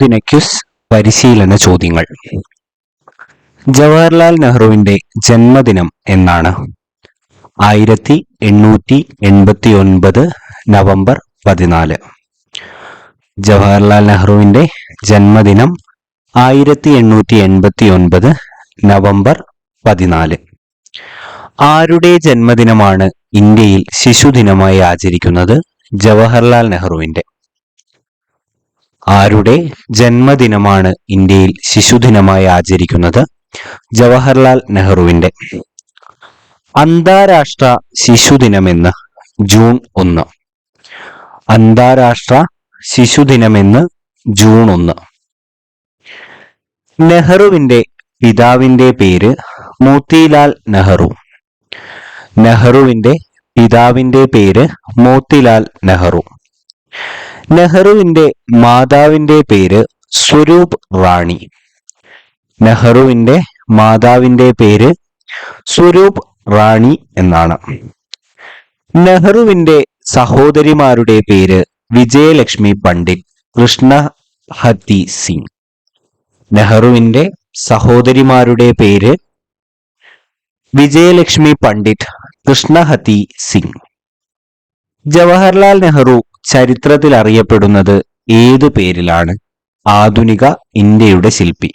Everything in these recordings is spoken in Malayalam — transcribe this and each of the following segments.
ദിനക്യുസ് പരിശീലന ചോദ്യങ്ങൾ. ജവഹർലാൽ നെഹ്റുവിന്റെ ജന്മദിനം എന്നാണ്. ആയിരത്തി എണ്ണൂറ്റി എൺപത്തി ഒൻപത് നവംബർ പതിനാല്. ജവഹർലാൽ നെഹ്റുവിന്റെ ജന്മദിനം ആയിരത്തി എണ്ണൂറ്റി എൺപത്തി ഒൻപത് നവംബർ പതിനാല്. ആരുടെ ജന്മദിനമാണ് ഇന്ത്യയിൽ ശിശുദിനമായി ആചരിക്കുന്നത് ജവഹർലാൽ നെഹ്റുവിന്റെ ആരുടെ ജന്മദിനമാണ് ഇന്ത്യയിൽ ശിശുദിനമായി ആചരിക്കുന്നത്? ജവഹർലാൽ നെഹ്റുവിന്റെ അന്താരാഷ്ട്ര ശിശുദിനമെന്ന് ജൂൺ ഒന്ന്. അന്താരാഷ്ട്ര ശിശുദിനമെന്ന് ജൂൺ ഒന്ന്. നെഹ്റുവിന്റെ പിതാവിന്റെ പേര് മോത്തിലാൽ നെഹ്റു. നെഹ്റുവിന്റെ പിതാവിന്റെ പേര് മോത്തിലാൽ നെഹ്റു. നെഹ്റുവിന്റെ മാതാവിന്റെ പേര് സ്വരൂപ് റാണി. നെഹ്റുവിന്റെ മാതാവിന്റെ പേര് സ്വരൂപ് റാണി എന്നാണ്. നെഹ്റുവിന്റെ സഹോദരിമാരുടെ പേര് വിജയലക്ഷ്മി പണ്ഡിറ്റ് കൃഷ്ണ ഹത്തി സിംഗ്. നെഹ്റുവിന്റെ സഹോദരിമാരുടെ പേര് വിജയലക്ഷ്മി പണ്ഡിറ്റ് കൃഷ്ണഹത്തി സിംഗ്. ജവഹർലാൽ നെഹ്റു ചരിത്രത്തിൽ അറിയപ്പെടുന്നത് ഏതു പേരിലാണ്? ആധുനിക ഇന്ത്യയുടെ ശില്പി.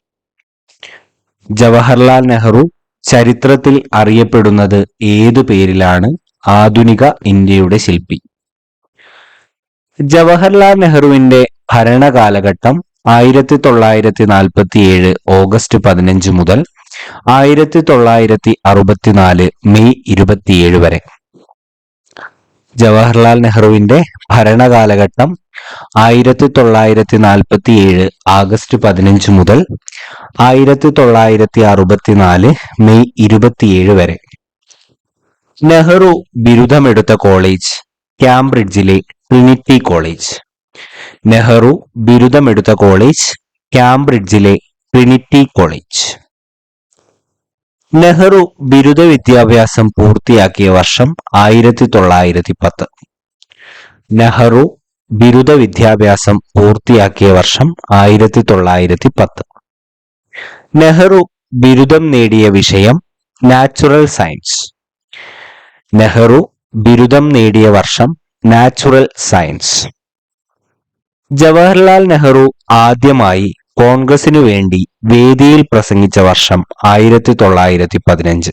ജവഹർലാൽ നെഹ്റു ചരിത്രത്തിൽ അറിയപ്പെടുന്നത് ഏതു പേരിലാണ്? ആധുനിക ഇന്ത്യയുടെ ശില്പി. ജവഹർലാൽ നെഹ്റുവിന്റെ ഭരണകാലഘട്ടം ആയിരത്തി തൊള്ളായിരത്തി നാൽപ്പത്തി ഏഴ് ഓഗസ്റ്റ് പതിനഞ്ച് മുതൽ ആയിരത്തി തൊള്ളായിരത്തി അറുപത്തിനാല് മെയ് ഇരുപത്തിയേഴ് വരെ. ജവഹർലാൽ നെഹ്റുവിന്റെ ഭരണകാലഘട്ടം ആയിരത്തി തൊള്ളായിരത്തി നാൽപ്പത്തി ഏഴ് ആഗസ്റ്റ് പതിനഞ്ച് മുതൽ ആയിരത്തി തൊള്ളായിരത്തി അറുപത്തിനാല് മെയ് ഇരുപത്തിയേഴ് വരെ. നെഹ്റു ബിരുദമെടുത്ത കോളേജ് കാംബ്രിഡ്ജിലെ ട്രിനിറ്റി കോളേജ്. നെഹ്റു ബിരുദമെടുത്ത കോളേജ് കാംബ്രിഡ്ജിലെ ട്രിനിറ്റി കോളേജ്. നെഹ്റു ബിരുദ വിദ്യാഭ്യാസം പൂർത്തിയാക്കിയ വർഷം ആയിരത്തി തൊള്ളായിരത്തി പത്ത് നെഹ്റു ബിരുദ വിദ്യാഭ്യാസം പൂർത്തിയാക്കിയ വർഷം ആയിരത്തി തൊള്ളായിരത്തി പത്ത് നെഹ്റു ബിരുദം നേടിയ വിഷയം നാച്ചുറൽ സയൻസ്. നെഹ്റു ബിരുദം നേടിയ വർഷം നാച്ചുറൽ സയൻസ്. ജവഹർലാൽ നെഹ്റു ആദ്യമായി കോൺഗ്രസിനു വേണ്ടി വേദിയിൽ പ്രസംഗിച്ച വർഷം ആയിരത്തി തൊള്ളായിരത്തി പതിനഞ്ച്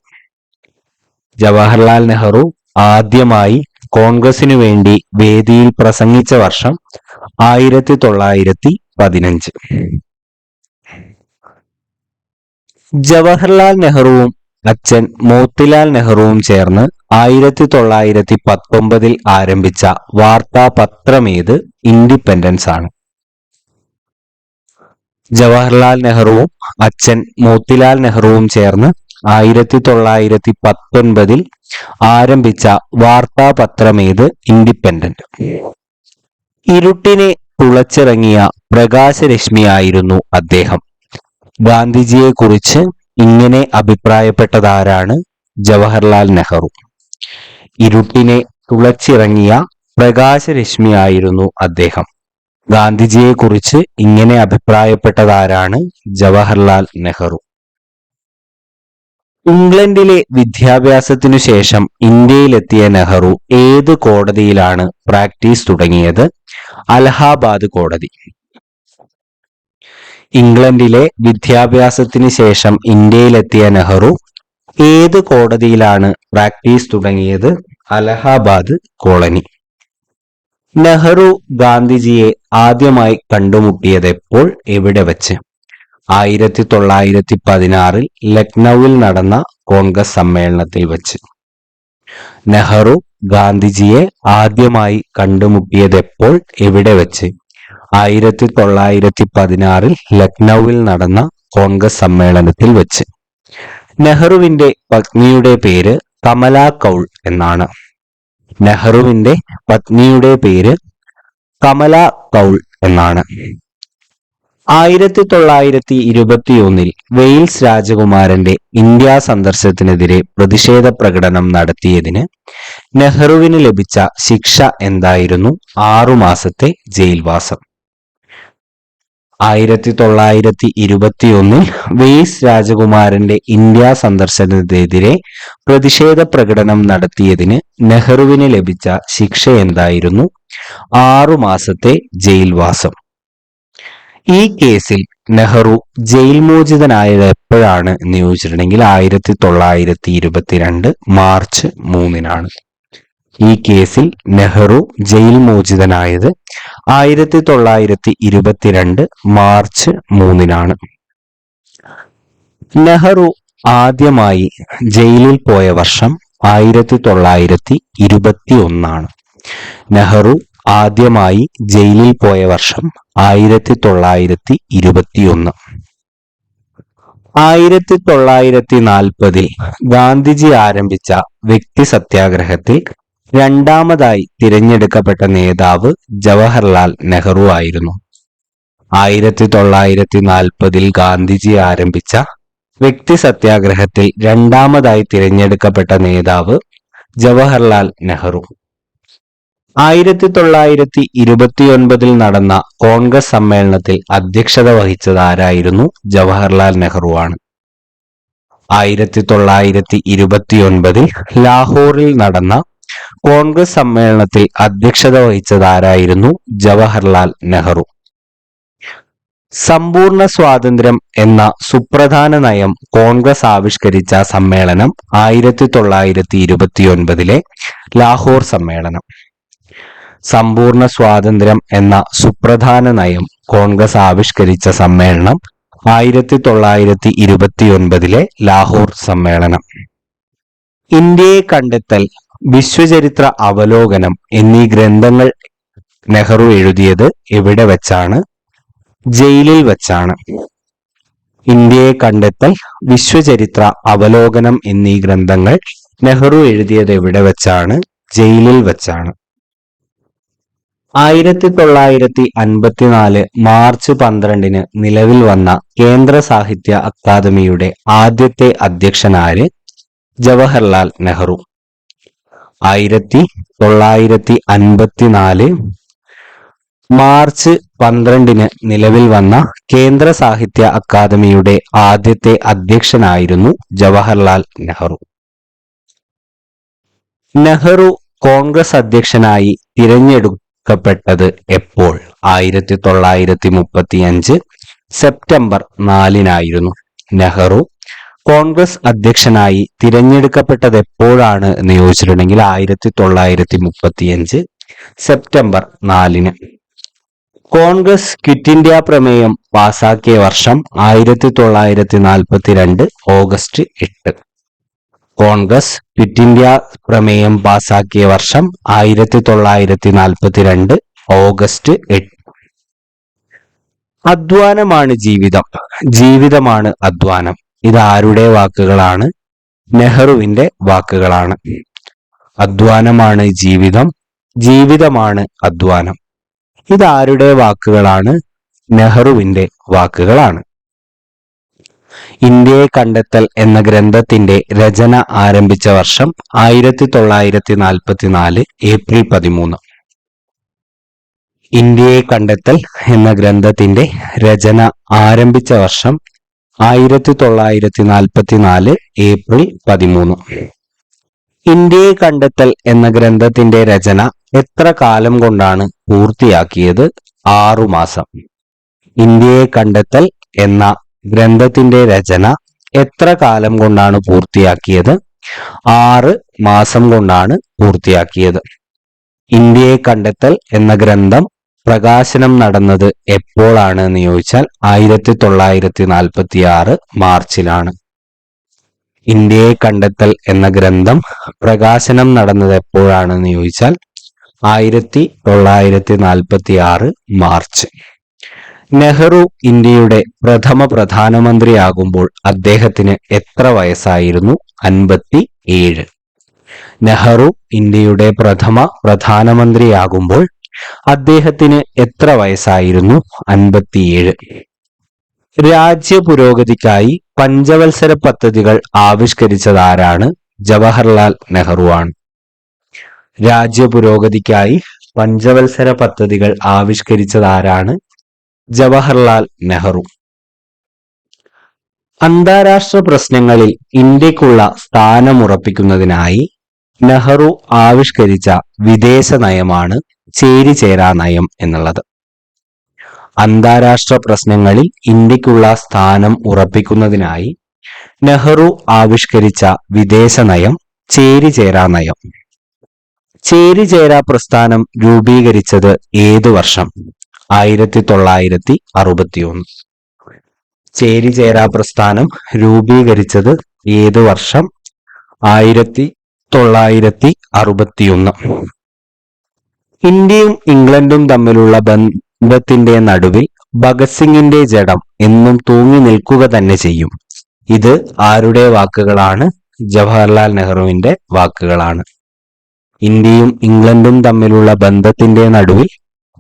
ജവഹർലാൽ നെഹ്റു ആദ്യമായി കോൺഗ്രസിനു വേണ്ടി വേദിയിൽ പ്രസംഗിച്ച വർഷം ആയിരത്തി തൊള്ളായിരത്തി പതിനഞ്ച് ജവഹർലാൽ നെഹ്റുവും അച്ഛൻ മോത്തിലാൽ നെഹ്റുവും ചേർന്ന് ആയിരത്തി തൊള്ളായിരത്തി പത്തൊമ്പതിൽ ആരംഭിച്ച വാർത്താപത്രമേത് ഇൻഡിപെൻഡൻസ് ആണ് ജവഹർലാൽ നെഹ്റുവും അച്ഛൻ മോത്തിലാൽ നെഹ്റുവും ചേർന്ന് ആയിരത്തി തൊള്ളായിരത്തി പത്തൊൻപതിൽ ആരംഭിച്ച വാർത്താപത്രമേത് ഇൻഡിപെൻഡന്റ്. ഇരുട്ടിനെ തുളച്ചിറങ്ങിയ പ്രകാശരശ്മിയായിരുന്നു അദ്ദേഹം. ഗാന്ധിജിയെ കുറിച്ച് ഇങ്ങനെ അഭിപ്രായപ്പെട്ടതാരാണ് ജവഹർലാൽ നെഹ്റു? ഇരുട്ടിനെ തുളച്ചിറങ്ങിയ പ്രകാശരശ്മിയായിരുന്നു അദ്ദേഹം. ഗാന്ധിജിയെ കുറിച്ച് ഇങ്ങനെ അഭിപ്രായപ്പെട്ടതാരാണ് ജവഹർലാൽ നെഹ്റു? ഇംഗ്ലണ്ടിലെ വിദ്യാഭ്യാസത്തിനു ശേഷം ഇന്ത്യയിലെത്തിയ നെഹ്റു ഏത് കോടതിയിലാണ് പ്രാക്ടീസ് തുടങ്ങിയത്? അലഹാബാദ് കോടതി. ഇംഗ്ലണ്ടിലെ വിദ്യാഭ്യാസത്തിന് ശേഷം ഇന്ത്യയിലെത്തിയ നെഹ്റു ഏത് കോടതിയിലാണ് പ്രാക്ടീസ് തുടങ്ങിയത്? അലഹാബാദ് കോളനി. നെഹ്റു ഗാന്ധിജിയെ ആദ്യമായി കണ്ടുമുട്ടിയത് എപ്പോൾ എവിടെ വെച്ച്? ആയിരത്തി തൊള്ളായിരത്തി പതിനാറിൽ ലക്നൌവിൽ നടന്ന കോൺഗ്രസ് സമ്മേളനത്തിൽ വെച്ച്. നെഹ്റു ഗാന്ധിജിയെ ആദ്യമായി കണ്ടുമുട്ടിയത് എപ്പോൾ എവിടെ വെച്ച്? ആയിരത്തി തൊള്ളായിരത്തി പതിനാറിൽ ലക്നൌവിൽ നടന്ന കോൺഗ്രസ് സമ്മേളനത്തിൽ വെച്ച്. നെഹ്റുവിന്റെ പത്നിയുടെ പേര് കമലാ കൗൾ എന്നാണ്. നെഹ്റുവിന്റെ പത്നിയുടെ പേര് കമല കൗൾ എന്നാണ്. ആയിരത്തി തൊള്ളായിരത്തി ഇരുപത്തിയൊന്നിൽ വെയിൽസ് രാജകുമാരന്റെ ഇന്ത്യ സന്ദർശനത്തിനെതിരെ പ്രതിഷേധ പ്രകടനം നടത്തിയതിന് നെഹ്റുവിന് ലഭിച്ച ശിക്ഷ എന്തായിരുന്നു? ആറുമാസത്തെ ജയിൽവാസം. ആയിരത്തി തൊള്ളായിരത്തി ഇരുപത്തിയൊന്നിൽ വെയ്സ് രാജകുമാരന്റെ ഇന്ത്യ സന്ദർശനത്തിനെതിരെ പ്രതിഷേധ പ്രകടനം നടത്തിയതിന് നെഹ്റുവിന് ലഭിച്ച ശിക്ഷ എന്തായിരുന്നു? ആറു മാസത്തെ ജയിൽവാസം. ഈ കേസിൽ നെഹ്റു ജയിൽ മോചിതനായത് എപ്പോഴാണ് എന്ന് ചോദിച്ചിട്ടുണ്ടെങ്കിൽ ആയിരത്തി തൊള്ളായിരത്തി ഇരുപത്തിരണ്ട് മാർച്ച് മൂന്നിനാണ്. ഈ കേസിൽ നെഹ്റു ജയിൽ മോചിതനായത് ആയിരത്തി തൊള്ളായിരത്തി ഇരുപത്തിരണ്ട് മാർച്ച് മൂന്നിനാണ്. നെഹ്റു ആദ്യമായി ജയിലിൽ പോയ വർഷം ആയിരത്തി തൊള്ളായിരത്തി ഇരുപത്തി ഒന്നാണ് നെഹ്റു ആദ്യമായി ജയിലിൽ പോയ വർഷം ആയിരത്തി തൊള്ളായിരത്തി ഇരുപത്തിയൊന്ന് ആയിരത്തി തൊള്ളായിരത്തി നാൽപ്പതിൽ ഗാന്ധിജി ആരംഭിച്ച വ്യക്തി സത്യാഗ്രഹത്തിൽ രണ്ടാമതായി തിരഞ്ഞെടുക്കപ്പെട്ട നേതാവ് ജവഹർലാൽ നെഹ്റു ആയിരുന്നു. ആയിരത്തി തൊള്ളായിരത്തി നാൽപ്പതിൽ ഗാന്ധിജി ആരംഭിച്ച വ്യക്തി സത്യാഗ്രഹത്തിൽ രണ്ടാമതായി തിരഞ്ഞെടുക്കപ്പെട്ട നേതാവ് ജവഹർലാൽ നെഹ്റു. ആയിരത്തി തൊള്ളായിരത്തി ഇരുപത്തിയൊൻപതിൽ നടന്ന കോൺഗ്രസ് സമ്മേളനത്തിൽ അധ്യക്ഷത വഹിച്ചത് ആരായിരുന്നു? ജവഹർലാൽ നെഹ്റു ആണ്. ആയിരത്തി തൊള്ളായിരത്തി ഇരുപത്തിയൊൻപതിൽ ലാഹോറിൽ നടന്ന കോൺഗ്രസ് സമ്മേളനത്തിൽ അധ്യക്ഷത വഹിച്ചത് ആരായിരുന്നു ജവഹർലാൽ നെഹ്റു. സമ്പൂർണ സ്വാതന്ത്ര്യം എന്ന സുപ്രധാന നയം കോൺഗ്രസ് ആവിഷ്കരിച്ച സമ്മേളനം ആയിരത്തി തൊള്ളായിരത്തി ഇരുപത്തിയൊൻപതിലെ ലാഹോർ സമ്മേളനം. സമ്പൂർണ സ്വാതന്ത്ര്യം എന്ന സുപ്രധാന നയം കോൺഗ്രസ് ആവിഷ്കരിച്ച സമ്മേളനം ആയിരത്തി തൊള്ളായിരത്തി ഇരുപത്തിയൊൻപതിലെ ലാഹോർ സമ്മേളനം. ഇന്ത്യയെ കണ്ടെത്തൽ വിശ്വചരിത്ര അവലോകനം എന്നീ ഗ്രന്ഥങ്ങൾ നെഹ്റു എഴുതിയത് എവിടെ വെച്ചാണ്? ജയിലിൽ വെച്ചാണ്. ഇന്ത്യയെ കണ്ടെത്തൽ വിശ്വചരിത്ര അവലോകനം എന്നീ ഗ്രന്ഥങ്ങൾ നെഹ്റു എഴുതിയത് എവിടെ വെച്ചാണ്? ജയിലിൽ വെച്ചാണ്. ആയിരത്തി തൊള്ളായിരത്തി അൻപത്തിനാല് മാർച്ച് പന്ത്രണ്ടിന് നിലവിൽ വന്ന കേന്ദ്ര സാഹിത്യ അക്കാദമിയുടെ ആദ്യത്തെ അധ്യക്ഷനാര് ജവഹർലാൽ നെഹ്റു. ആയിരത്തി തൊള്ളായിരത്തി അൻപത്തിനാല് മാർച്ച് പന്ത്രണ്ടിന് നിലവിൽ വന്ന കേന്ദ്ര സാഹിത്യ അക്കാദമിയുടെ ആദ്യത്തെ അധ്യക്ഷനായിരുന്നു ജവഹർലാൽ നെഹ്റു. നെഹ്റു കോൺഗ്രസ് അധ്യക്ഷനായി തിരഞ്ഞെടുക്കപ്പെട്ടത് എപ്പോൾ? ആയിരത്തി തൊള്ളായിരത്തി മുപ്പത്തി അഞ്ച് സെപ്റ്റംബർ നാലിനായിരുന്നു. നെഹ്റു കോൺഗ്രസ് അധ്യക്ഷനായി തിരഞ്ഞെടുക്കപ്പെട്ടത് എപ്പോഴാണ് എന്ന് ചോദിച്ചിട്ടുണ്ടെങ്കിൽ ആയിരത്തി തൊള്ളായിരത്തി മുപ്പത്തിയഞ്ച് സെപ്റ്റംബർ നാലിന്. കോൺഗ്രസ് ക്വിറ്റ് ഇന്ത്യ പ്രമേയം പാസാക്കിയ വർഷം ആയിരത്തി തൊള്ളായിരത്തി നാൽപ്പത്തിരണ്ട് ഓഗസ്റ്റ് എട്ട്. കോൺഗ്രസ് ക്വിറ്റ് ഇന്ത്യ പ്രമേയം പാസാക്കിയ വർഷം ആയിരത്തി തൊള്ളായിരത്തി നാൽപ്പത്തിരണ്ട് ഓഗസ്റ്റ് എട്ട്. അധ്വാനമാണ് ജീവിതം. ജീവിതമാണ് അധ്വാനം. ഇത് ആരുടെ വാക്കുകളാണ്? നെഹ്റുവിന്റെ വാക്കുകളാണ്. അധ്വാനമാണ് ജീവിതം ജീവിതമാണ് അധ്വാനം. ഇത് ആരുടെ വാക്കുകളാണ്? നെഹ്റുവിന്റെ വാക്കുകളാണ്. ഇന്ത്യയെ കണ്ടെത്തൽ എന്ന ഗ്രന്ഥത്തിന്റെ രചന ആരംഭിച്ച വർഷം ആയിരത്തി തൊള്ളായിരത്തി നാൽപ്പത്തിനാല് ഏപ്രിൽ പതിമൂന്ന്. ഇന്ത്യയെ കണ്ടെത്തൽ എന്ന ഗ്രന്ഥത്തിന്റെ രചന ആരംഭിച്ച വർഷം ആയിരത്തി തൊള്ളായിരത്തി നാൽപ്പത്തി നാല് ഏപ്രിൽ പതിമൂന്ന്. ഇന്ത്യയെ കണ്ടെത്തൽ എന്ന ഗ്രന്ഥത്തിന്റെ രചന എത്ര കാലം കൊണ്ടാണ് പൂർത്തിയാക്കിയത്? ആറുമാസം ഇന്ത്യയെ കണ്ടെത്തൽ എന്ന ഗ്രന്ഥത്തിന്റെ രചന എത്ര കാലം കൊണ്ടാണ് പൂർത്തിയാക്കിയത്? ആറ് മാസം കൊണ്ടാണ് പൂർത്തിയാക്കിയത്. ഇന്ത്യയെ കണ്ടെത്തൽ എന്ന ഗ്രന്ഥം പ്രകാശനം നടന്നത് എപ്പോഴാണ് എന്ന് ചോദിച്ചാൽ ആയിരത്തി തൊള്ളായിരത്തി നാൽപ്പത്തി ആറ് മാർച്ചിലാണ്. ഇന്ത്യയെ കണ്ടെത്തൽ എന്ന ഗ്രന്ഥം പ്രകാശനം നടന്നത് എപ്പോഴാണെന്ന് ചോദിച്ചാൽ ആയിരത്തി തൊള്ളായിരത്തി നാൽപ്പത്തി ആറ് മാർച്ച്. നെഹ്റു ഇന്ത്യയുടെ പ്രഥമ പ്രധാനമന്ത്രിയാകുമ്പോൾ അദ്ദേഹത്തിന് എത്ര വയസ്സായിരുന്നു? അൻപത്തി ഏഴ് നെഹ്റു ഇന്ത്യയുടെ പ്രഥമ പ്രധാനമന്ത്രിയാകുമ്പോൾ അദ്ദേഹത്തിന് എത്ര വയസ്സായിരുന്നു? അൻപത്തിയേഴ്. രാജ്യ പുരോഗതിക്കായി പഞ്ചവത്സര പദ്ധതികൾ ആവിഷ്കരിച്ചതാരാണ് ജവഹർലാൽ നെഹ്റു ആണ് രാജ്യ പുരോഗതിക്കായി പഞ്ചവത്സര പദ്ധതികൾ ആവിഷ്കരിച്ചതാരാണ് ജവഹർലാൽ നെഹ്റു? അന്താരാഷ്ട്ര പ്രശ്നങ്ങളിൽ ഇന്ത്യക്കുള്ള സ്ഥാനമുറപ്പിക്കുന്നതിനായി നെഹ്റു ആവിഷ്കരിച്ച വിദേശ നയമാണ് ചേരിചേരാ നയം എന്നുള്ളത്. അന്താരാഷ്ട്ര പ്രശ്നങ്ങളിൽ ഇന്ത്യക്കുള്ള സ്ഥാനം ഉറപ്പിക്കുന്നതിനായി നെഹ്റു ആവിഷ്കരിച്ച വിദേശ നയം ചേരി ചേരാ നയം. ചേരി ചേരാ പ്രസ്ഥാനം രൂപീകരിച്ചത് ഏതു വർഷം? ആയിരത്തി തൊള്ളായിരത്തി അറുപത്തിയൊന്ന് ചേരിചേരാ പ്രസ്ഥാനം രൂപീകരിച്ചത് ഏതു വർഷം? ആയിരത്തി തൊള്ളായിരത്തി അറുപത്തിയൊന്ന് ഇന്ത്യയും ഇംഗ്ലണ്ടും തമ്മിലുള്ള ബന്ധത്തിന്റെ നടുവിൽ ഭഗത് സിംഗിന്റെ ജഡം എന്നും തൂങ്ങി നിൽക്കുക തന്നെ ചെയ്യും. ഇത് ആരുടെ വാക്കുകളാണ്? ജവഹർലാൽ നെഹ്റുവിന്റെ വാക്കുകളാണ്. ഇന്ത്യയും ഇംഗ്ലണ്ടും തമ്മിലുള്ള ബന്ധത്തിന്റെ നടുവിൽ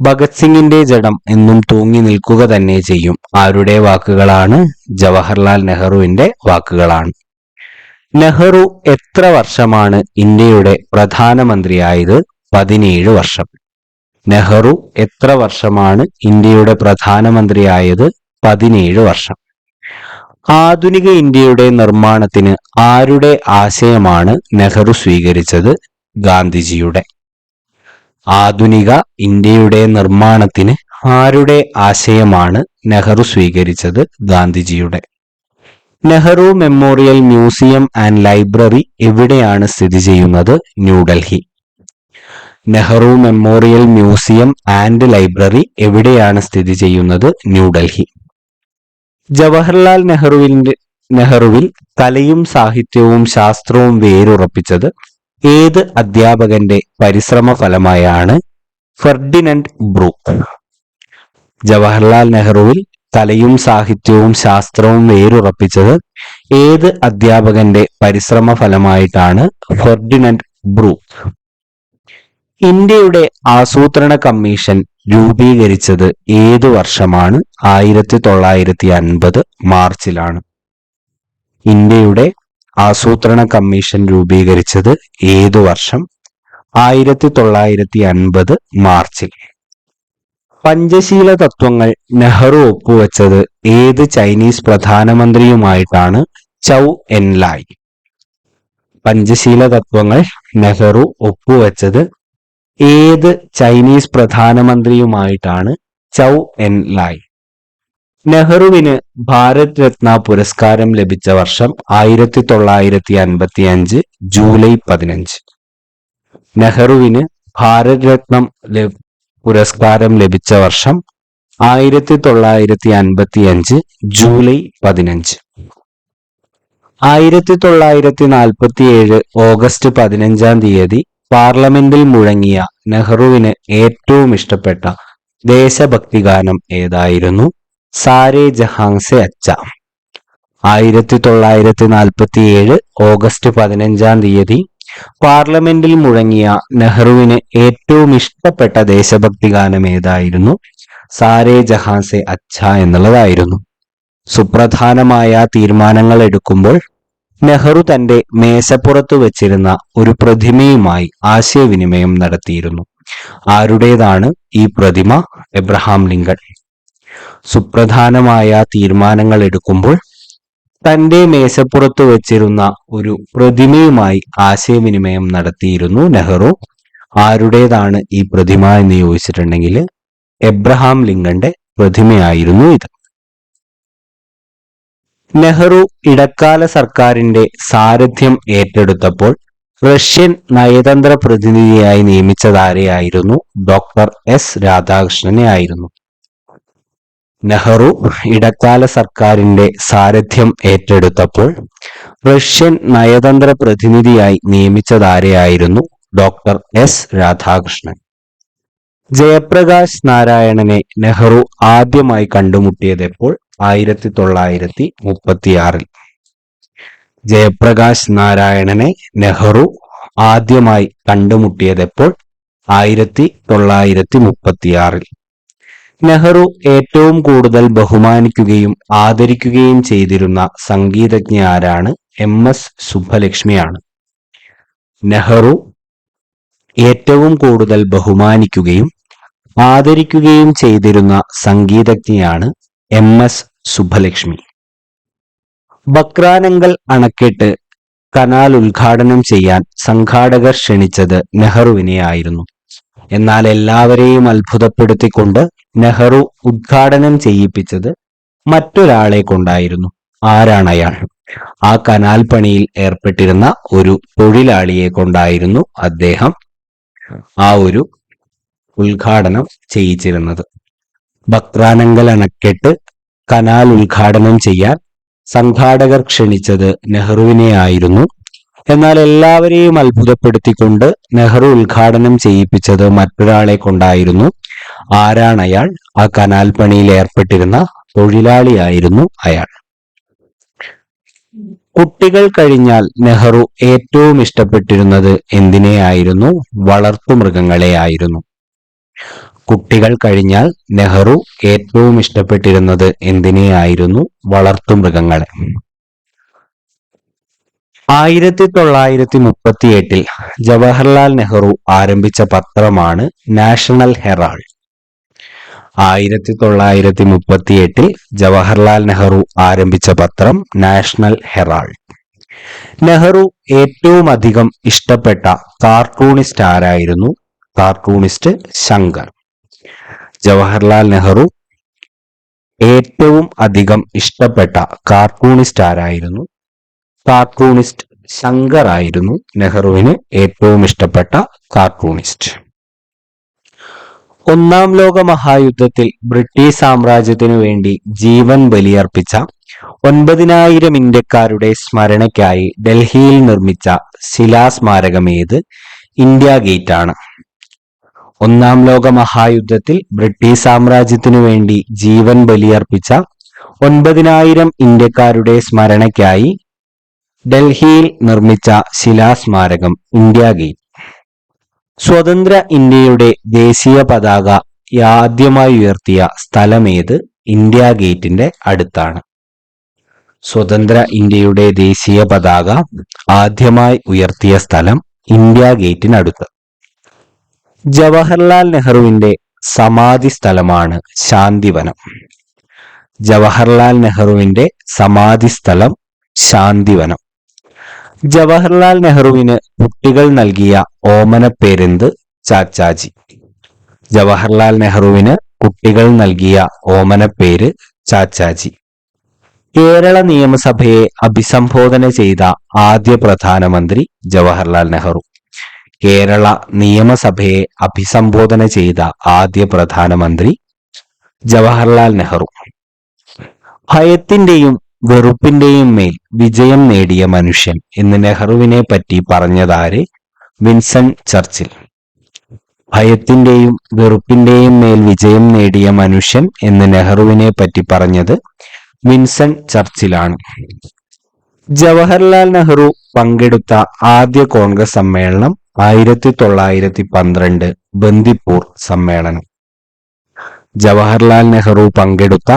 ഭഗത് സിംഗിന്റെ ജഡം എന്നും തൂങ്ങി നിൽക്കുക തന്നെ ചെയ്യും. ആരുടെ വാക്കുകളാണ്? ജവഹർലാൽ നെഹ്റുവിന്റെ വാക്കുകളാണ്. നെഹ്റു എത്ര വർഷമാണ് ഇന്ത്യയുടെ പ്രധാനമന്ത്രിയായത്? പതിനേഴ് വർഷം. നെഹ്റു എത്ര വർഷമാണ് ഇന്ത്യയുടെ പ്രധാനമന്ത്രിയായത്? പതിനേഴ് വർഷം. ആധുനിക ഇന്ത്യയുടെ നിർമ്മാണത്തിന് ആരുടെ ആശയമാണ് നെഹ്റു സ്വീകരിച്ചത്? ഗാന്ധിജിയുടെ. ആധുനിക ഇന്ത്യയുടെ നിർമ്മാണത്തിന് ആരുടെ ആശയമാണ് നെഹ്റു സ്വീകരിച്ചത്? ഗാന്ധിജിയുടെ. Nehru memorial museum and library എവിടെയാണ് സ്ഥിതി ചെയ്യുന്നത്? New Delhi. Nehru memorial museum and library എവിടെയാണ് സ്ഥിതി ചെയ്യുന്നത്? ന്യൂഡൽഹി ജവഹർലാൽ നെഹ്റുവിന്റെ നെഹ്റുവിൽ കലയും സാഹിത്യവും ശാസ്ത്രവും വേരുറപ്പിച്ചത് ഏത് അധ്യാപകന്റെ പരിശ്രമ ഫലമായാണ് ഫെർഡിനൻഡ് ബ്രൂക്ക്. ജവഹർലാൽ നെഹ്റുവിൽ കലയും സാഹിത്യവും ശാസ്ത്രവും വേരുറപ്പിച്ചത് ഏത് അധ്യാപകന്റെ പരിശ്രമ ഫലമായിട്ടാണ് ഫെർഡിനൻഡ് ബ്രൂക്ക്. ഇന്ത്യയുടെ ആസൂത്രണ കമ്മീഷൻ രൂപീകരിച്ചത് ഏതു വർഷമാണ്? ആയിരത്തി തൊള്ളായിരത്തി അൻപത് മാർച്ചിലാണ്. ഇന്ത്യയുടെ ആസൂത്രണ കമ്മീഷൻ രൂപീകരിച്ചത് ഏതു വർഷം? ആയിരത്തി തൊള്ളായിരത്തി അൻപത് മാർച്ചിൽ. പഞ്ചശീല തത്വങ്ങൾ നെഹ്റു ഒപ്പുവെച്ചത് ഏത് ചൈനീസ് പ്രധാനമന്ത്രിയുമായിട്ടാണ്? ചൗ എൻലായ്. പഞ്ചശീല തത്വങ്ങൾ നെഹ്റു ഒപ്പുവെച്ചത് ഏത് ചൈനീസ് പ്രധാനമന്ത്രിയുമായിട്ടാണ് ചൗ എൻ ലായ്? നെഹ്റുവിന് ഭാരത് രത്ന പുരസ്കാരം ലഭിച്ച വർഷം ആയിരത്തി തൊള്ളായിരത്തി അൻപത്തി അഞ്ച് ജൂലൈ പതിനഞ്ച്. നെഹ്റുവിന് ഭാരത് രത്നം പുരസ്കാരം ലഭിച്ച വർഷം ആയിരത്തി തൊള്ളായിരത്തി അൻപത്തി അഞ്ച് ജൂലൈ പതിനഞ്ച്. ആയിരത്തി തൊള്ളായിരത്തി നാൽപ്പത്തി ഏഴ് ഓഗസ്റ്റ് പതിനഞ്ചാം തീയതി പാർലമെന്റിൽ മുഴങ്ങിയ നെഹ്റുവിന് ഏറ്റവും ഇഷ്ടപ്പെട്ട ദേശഭക്തി ഗാനം ഏതായിരുന്നു? സാരേ ജഹാങ്സെ അച്ച ആയിരത്തി തൊള്ളായിരത്തി നാൽപ്പത്തി ഏഴ് ഓഗസ്റ്റ് പതിനഞ്ചാം തീയതി പാർലമെന്റിൽ മുഴങ്ങിയ നെഹ്റുവിന് ഏറ്റവും ഇഷ്ടപ്പെട്ട ദേശഭക്തി ഗാനം ഏതായിരുന്നു? സാരേ ജഹാൻസെ അച്ഛ എന്നുള്ളതായിരുന്നു. സുപ്രധാനമായ തീരുമാനങ്ങൾ എടുക്കുമ്പോൾ നെഹ്റു തന്റെ മേശപ്പുറത്ത് വച്ചിരുന്ന ഒരു പ്രതിമയുമായി ആശയവിനിമയം നടത്തിയിരുന്നു. ആരുടേതാണ് ഈ പ്രതിമ? Abraham Lincoln. സുപ്രധാനമായ തീരുമാനങ്ങൾ എടുക്കുമ്പോൾ തന്റെ മേശപ്പുറത്ത് വച്ചിരുന്ന ഒരു പ്രതിമയുമായി ആശയവിനിമയം നടത്തിയിരുന്നു നെഹ്റു. ആരുടേതാണ് ഈ പ്രതിമ എന്ന് ചോദിച്ചിട്ടുണ്ടെങ്കിൽ എബ്രഹാം ലിങ്കന്റെ പ്രതിമയായിരുന്നു ഇത്. നെഹ്റു ഇടക്കാല സർക്കാരിന്റെ സാരഥ്യം ഏറ്റെടുത്തപ്പോൾ റഷ്യൻ നയതന്ത്ര പ്രതിനിധിയായി നിയമിച്ചതാരെയായിരുന്നു ഡോക്ടർ എസ് രാധാകൃഷ്ണനെ ആയിരുന്നു. നെഹ്റു ഇടക്കാല സർക്കാരിന്റെ സാരഥ്യം ഏറ്റെടുത്തപ്പോൾ റഷ്യൻ നയതന്ത്ര പ്രതിനിധിയായി നിയമിച്ചതാരെയായിരുന്നു ഡോക്ടർ എസ് രാധാകൃഷ്ണൻ. ജയപ്രകാശ് നാരായണനെ നെഹ്റു ആദ്യമായി കണ്ടുമുട്ടിയത് എപ്പോൾ ആയിരത്തി തൊള്ളായിരത്തി മുപ്പത്തിയാറിൽ ജയപ്രകാശ് നാരായണനെ നെഹ്റു ആദ്യമായി കണ്ടുമുട്ടിയത് എപ്പോൾ ആയിരത്തി തൊള്ളായിരത്തി മുപ്പത്തിയാറിൽ നെഹ്റു ഏറ്റവും കൂടുതൽ ബഹുമാനിക്കുകയും ആദരിക്കുകയും ചെയ്തിരുന്ന സംഗീതജ്ഞ ആരാണ് എം എസ് സുബ്ബലക്ഷ്മിയാണ്. നെഹ്റു ഏറ്റവും കൂടുതൽ ബഹുമാനിക്കുകയും ആദരിക്കുകയും ചെയ്തിരുന്ന സംഗീതജ്ഞയാണ് എം എസ് സുബ്ബലക്ഷ്മി. ബക്രാനങ്കൽ അണക്കെട്ട് കനാൽ ഉദ്ഘാടനം ചെയ്യാൻ സംഘാടകർ ക്ഷണിച്ചത് നെഹ്റുവിനെയായിരുന്നു എന്നാൽ എല്ലാവരെയും അത്ഭുതപ്പെടുത്തിക്കൊണ്ട് നെഹ്റു ഉദ്ഘാടനം ചെയ്യിപ്പിച്ചത് മറ്റൊരാളെ കൊണ്ടായിരുന്നു. ആരാണ് അയാൾ? ആ കനാൽ പണിയിൽ ഏർപ്പെട്ടിരുന്ന ഒരു തൊഴിലാളിയെ കൊണ്ടായിരുന്നു അദ്ദേഹം ആ ഒരു ഉദ്ഘാടനം ചെയ്യിച്ചിരുന്നത്. ബക്രാനങ്കൽ അണക്കെട്ട് കനാൽ ഉദ്ഘാടനം ചെയ്യാൻ സംഘാടകർ ക്ഷണിച്ചത് നെഹ്റുവിനെ ആയിരുന്നു എന്നാൽ എല്ലാവരെയും അത്ഭുതപ്പെടുത്തിക്കൊണ്ട് നെഹ്റു ഉദ്ഘാടനം ചെയ്യിപ്പിച്ചത് മറ്റൊരാളെ കൊണ്ടായിരുന്നു. ആരാണ് അയാൾ? ആ കനാൽ പണിയിൽ ഏർപ്പെട്ടിരുന്ന തൊഴിലാളിയായിരുന്നു അയാൾ. കുട്ടികൾ കഴിഞ്ഞാൽ നെഹ്റു ഏറ്റവും ഇഷ്ടപ്പെട്ടിരുന്നത് എന്തിനെയായിരുന്നു? വളർത്തുമൃഗങ്ങളെ ആയിരുന്നു കുട്ടികൾ കഴിഞ്ഞാൽ നെഹ്റു ഏറ്റവും ഇഷ്ടപ്പെട്ടിരുന്നത് എന്തിനെയായിരുന്നു? വളർത്തുമൃഗങ്ങളെ ആയിരത്തി തൊള്ളായിരത്തി മുപ്പത്തി എട്ടിൽ ജവഹർലാൽ നെഹ്റു ആരംഭിച്ച പത്രമാണ് നാഷണൽ ഹെറാൾഡ്. ആയിരത്തി തൊള്ളായിരത്തി മുപ്പത്തി എട്ടിൽ ജവഹർലാൽ നെഹ്റു ആരംഭിച്ച പത്രം നാഷണൽ ഹെറാൾഡ്. നെഹ്റു ഏറ്റവും അധികം ഇഷ്ടപ്പെട്ട കാർട്ടൂണിസ്റ്റ് ആരായിരുന്നു കാർട്ടൂണിസ്റ്റ് ശങ്കർ. ജവഹർലാൽ നെഹ്റു ഏറ്റവും അധികം ഇഷ്ടപ്പെട്ട കാർട്ടൂണിസ്റ്റ് ആരായിരുന്നു? കാർട്ടൂണിസ്റ്റ് ശങ്കർ ആയിരുന്നു നെഹ്റുവിന് ഏറ്റവും ഇഷ്ടപ്പെട്ട കാർട്ടൂണിസ്റ്റ് ഒന്നാം ലോക മഹായുദ്ധത്തിൽ ബ്രിട്ടീഷ് സാമ്രാജ്യത്തിനു വേണ്ടി ജീവൻ ബലിയർപ്പിച്ച ഒൻപതിനായിരം ഇന്ത്യക്കാരുടെ സ്മരണയ്ക്കായി ഡൽഹിയിൽ നിർമ്മിച്ച ശിലാസ്മാരകം ഏത് ഇന്ത്യ ഗേറ്റ് ആണ് ഒന്നാം ലോക മഹായുദ്ധത്തിൽ ബ്രിട്ടീഷ് സാമ്രാജ്യത്തിനു വേണ്ടി ജീവൻ ബലിയർപ്പിച്ച ഒൻപതിനായിരം ഇന്ത്യക്കാരുടെ സ്മരണയ്ക്കായി ഡൽഹിയിൽ നിർമ്മിച്ച ശിലാസ്മാരകം ഇന്ത്യ ഗേറ്റ്. സ്വതന്ത്ര ഇന്ത്യയുടെ ദേശീയ പതാക ആദ്യമായി ഉയർത്തിയ സ്ഥലമേത് ഇന്ത്യ ഗേറ്റിന്റെ അടുത്താണ്. സ്വതന്ത്ര ഇന്ത്യയുടെ ദേശീയ പതാക ആദ്യമായി ഉയർത്തിയ സ്ഥലം ഇന്ത്യ ഗേറ്റിനടുത്ത്. ജവഹർലാൽ നെഹ്റുവിന്റെ സമാധി സ്ഥലമാണ് ശാന്തിവനം. ജവഹർലാൽ നെഹ്റുവിന്റെ സമാധി സ്ഥലം ശാന്തിവനം. ജവഹർലാൽ നെഹ്റുവിന് കുട്ടികൾ നൽകിയ ഓമനപ്പേരെന്ത് ചാച്ചാജി. ജവഹർലാൽ നെഹ്റുവിന് കുട്ടികൾ നൽകിയ ഓമനപ്പേര് ചാച്ചാജി. കേരള നിയമസഭയെ അഭിസംബോധന ചെയ്ത ആദ്യ പ്രധാനമന്ത്രി ജവഹർലാൽ നെഹ്റു. കേരള നിയമസഭയെ അഭിസംബോധന ചെയ്ത ആദ്യ പ്രധാനമന്ത്രി ജവഹർലാൽ നെഹ്റു. ഭയത്തിന്റെയും വെറുപ്പിന്റെയും മേൽ വിജയം നേടിയ മനുഷ്യൻ എന്ന് നെഹ്റുവിനെ പറ്റി പറഞ്ഞതാരെ? വിൻസൺ ചർച്ചിൽ. ഭയത്തിന്റെയും വെറുപ്പിന്റെയും മേൽ വിജയം നേടിയ മനുഷ്യൻ എന്ന് നെഹ്റുവിനെ പറ്റി പറഞ്ഞത് വിൻസൺ ചർച്ചിലാണ്. ജവഹർലാൽ നെഹ്റു പങ്കെടുത്ത ആദ്യ കോൺഗ്രസ് സമ്മേളനം ആയിരത്തി തൊള്ളായിരത്തി പന്ത്രണ്ട് ബന്ദിപ്പൂർ സമ്മേളനം. ജവഹർലാൽ നെഹ്റു പങ്കെടുത്ത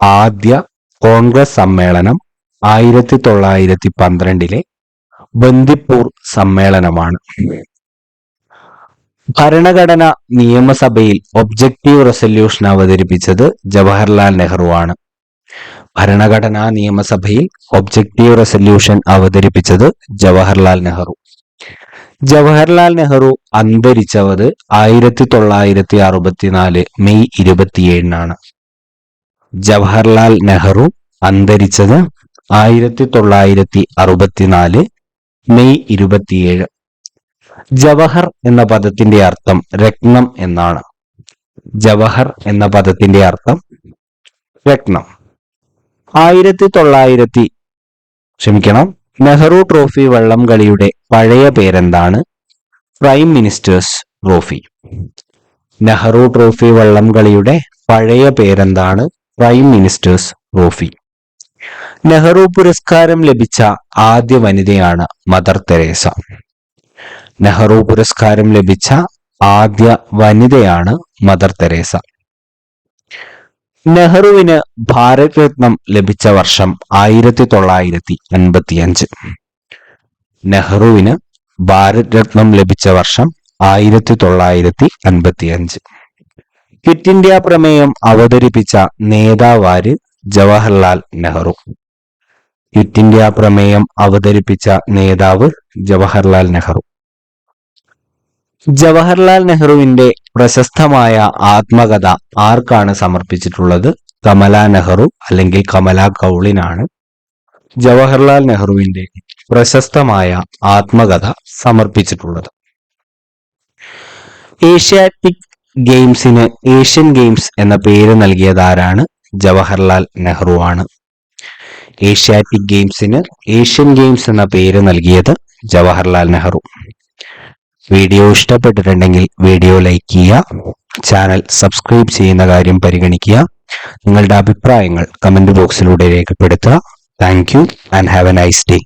ആദ്യ കോൺഗ്രസ് സമ്മേളനം ആയിരത്തി തൊള്ളായിരത്തി പന്ത്രണ്ടിലെ ബന്ദിപ്പൂർ സമ്മേളനമാണ്. ഭരണഘടന നിയമസഭയിൽ ഒബ്ജക്റ്റീവ് റെസല്യൂഷൻ അവതരിപ്പിച്ചത് ജവഹർലാൽ നെഹ്റു ആണ്. ഭരണഘടനാ നിയമസഭയിൽ ഒബ്ജക്റ്റീവ് റെസല്യൂഷൻ അവതരിപ്പിച്ചത് ജവഹർലാൽ നെഹ്റു. ജവഹർലാൽ നെഹ്റു അന്തരിച്ചത് ആയിരത്തി തൊള്ളായിരത്തി അറുപത്തിനാല് മെയ് ഇരുപത്തിയേഴിനാണ്. ജവഹർലാൽ നെഹ്റു അന്തരിച്ചത് ആയിരത്തി തൊള്ളായിരത്തി അറുപത്തിനാല് മെയ് ഇരുപത്തിയേഴ്. ജവഹർ എന്ന പദത്തിന്റെ അർത്ഥം രത്നം എന്നാണ്. ജവഹർ എന്ന പദത്തിന്റെ അർത്ഥം രത്നം. ആയിരത്തി തൊള്ളായിരത്തി ക്ഷമിക്കണം. നെഹ്റു ട്രോഫി വള്ളംകളിയുടെ പഴയ പേരെന്താണ്? Prime ministers trophy. Nehru trophy വള്ളംകളിയുടെ പഴയ പേരെന്താണ്? Prime ministers trophy. നെഹ്റു പുരസ്കാരം ലഭിച്ച ആദ്യ വനിതയാണ് മദർ തെരേസ. നെഹ്റു പുരസ്കാരം ലഭിച്ച ആദ്യ വനിതയാണ് മദർ തെരേസ. നെഹ്റുവിന് ഭാരത് രത്നം ലഭിച്ച വർഷം ആയിരത്തി തൊള്ളായിരത്തി അൻപത്തിയഞ്ച് നെഹ്റുവിന് ഭാരത് രത്നം ലഭിച്ച വർഷം ആയിരത്തി തൊള്ളായിരത്തി എൺപത്തിയഞ്ച് ക്വിറ്റ് ഇന്ത്യ പ്രമേയം അവതരിപ്പിച്ച നേതാവാര് ജവഹർലാൽ നെഹ്റു. ക്വിറ്റ് ഇന്ത്യ പ്രമേയം അവതരിപ്പിച്ച നേതാവ് ജവഹർലാൽ നെഹ്റു. ജവഹർലാൽ നെഹ്റുവിന്റെ പ്രശസ്തമായ ആത്മകഥ ആർക്കാണ് സമർപ്പിച്ചിട്ടുള്ളത്? കമല നെഹ്റു അല്ലെങ്കിൽ കമല കൗളിനാണ് ജവഹർലാൽ നെഹ്റുവിന്റെ പ്രശസ്തമായ ആത്മകഥ സമർപ്പിച്ചിട്ടുള്ളത്. ഏഷ്യാറ്റിക് ഗെയിംസിന് ഏഷ്യൻ ഗെയിംസ് എന്ന പേര് നൽകിയതാരാണ് ജവഹർലാൽ നെഹ്റു ആണ്. ഏഷ്യാറ്റിക് ഗെയിംസിന് ഏഷ്യൻ ഗെയിംസ് എന്ന പേര് നൽകിയത് ജവഹർലാൽ നെഹ്റു. വീഡിയോ ഇഷ്ടപ്പെട്ടിട്ടുണ്ടെങ്കിൽ വീഡിയോ ലൈക്ക് ചെയ്യുക ചാനൽ സബ്സ്ക്രൈബ് ചെയ്യുന്ന കാര്യം പരിഗണിക്കുക നിങ്ങളുടെ അഭിപ്രായങ്ങൾ കമന്റ് ബോക്സിലൂടെ രേഖപ്പെടുത്തുക. Thank you and have a nice day.